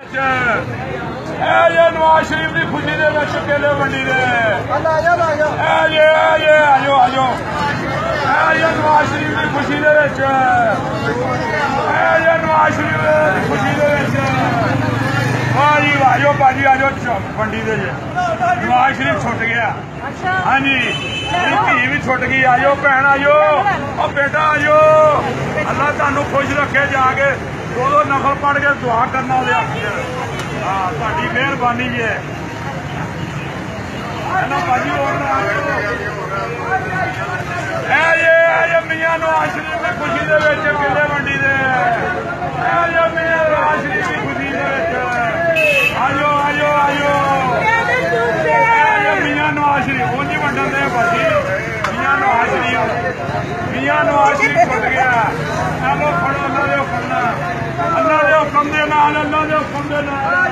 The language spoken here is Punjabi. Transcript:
ਇਹ ਜੇ ਨਵਾਜ਼ ਸ਼ਰੀਫ ਦੀ ਖੁਸ਼ੀ ਦੇ ਵਿੱਚ ਕੇਲੇ ਵੰਡੀ ਦੇ। ਅੱਲਾ ਆ ਜਾ ਆ ਜਾ ਇਹ ਜੇ ਇਹ ਜੇ ਆਜੋ ਆਜੋ। ਇਹ ਜੇ ਨਵਾਜ਼ ਸ਼ਰੀਫ ਦੀ ਖੁਸ਼ੀ ਦੇ ਵਿੱਚ। ਇਹ ਜੇ ਨਵਾਜ਼ ਸ਼ਰੀਫ ਦੀ ਖੁਸ਼ੀ ਦੇ ਵਿੱਚ। ਵਾਹ ਜੀ ਵਾਹ। ਆਜੋ ਬਾਜੀ ਆਜੋ ਚ- ਵੰਡੀ ਦੇ ਜੇ। ਨਵਾਜ਼ ਸ਼ਰੀਫ ਛੁੱਟ ਗਿਆ। ਹਾਂਜੀ। ਧੀ ਵੀ ਛੁੱਟ ਗਈ। ਆਜੋ ਭੈਣ ਆਜੋ। ਉਹ ਬੇਟਾ ਆਜੋ। ਅੱਲਾ ਤੁਹਾਨੂੰ ਖੁਸ਼ ਰੱਖੇ ਜਾ ਕੇ। ਦੋ ਦੋ ਨਫਲ ਪੜ ਕੇ ਦੁਆ ਕਰਨਾ ਉਹਦੇ ਹੱਥ 'ਚ। ਹਾਂ, ਤੁਹਾਡੀ ਮਿਹਰਬਾਨੀ ਜੀ ਇਹਨਾਂ ਬਾਜੀ ਹੋਰ ਨਾ ਇਹ ਜੇ ਇਹ ਜੇ ਮੀਆਂ ਨੂੰ ਆਸ਼ਰੀ ਦੀ ਖੁਸ਼ੀ ਦੇ ਵਿੱਚ ਕਿਲੇ ਵੰਡੀ ਦੇ। ਇਹ ਜੇ ਮੀਆਂ ਨੂੰ ਆਸ਼ਰੀ ਦੀ ਖੁਸ਼ੀ ਦੇ ਵਿੱਚ। ਆਇਓ ਆਇਓ ਆਇਓ ਇਹ ਜੇ ਮੀਆਂ ਨੂੰ ਆਸ਼ਰੀ ਉਂਝ ਵੰਡਣ ਦੇ ਭਾਜੀ। يحكم بما على الله يحكم بنا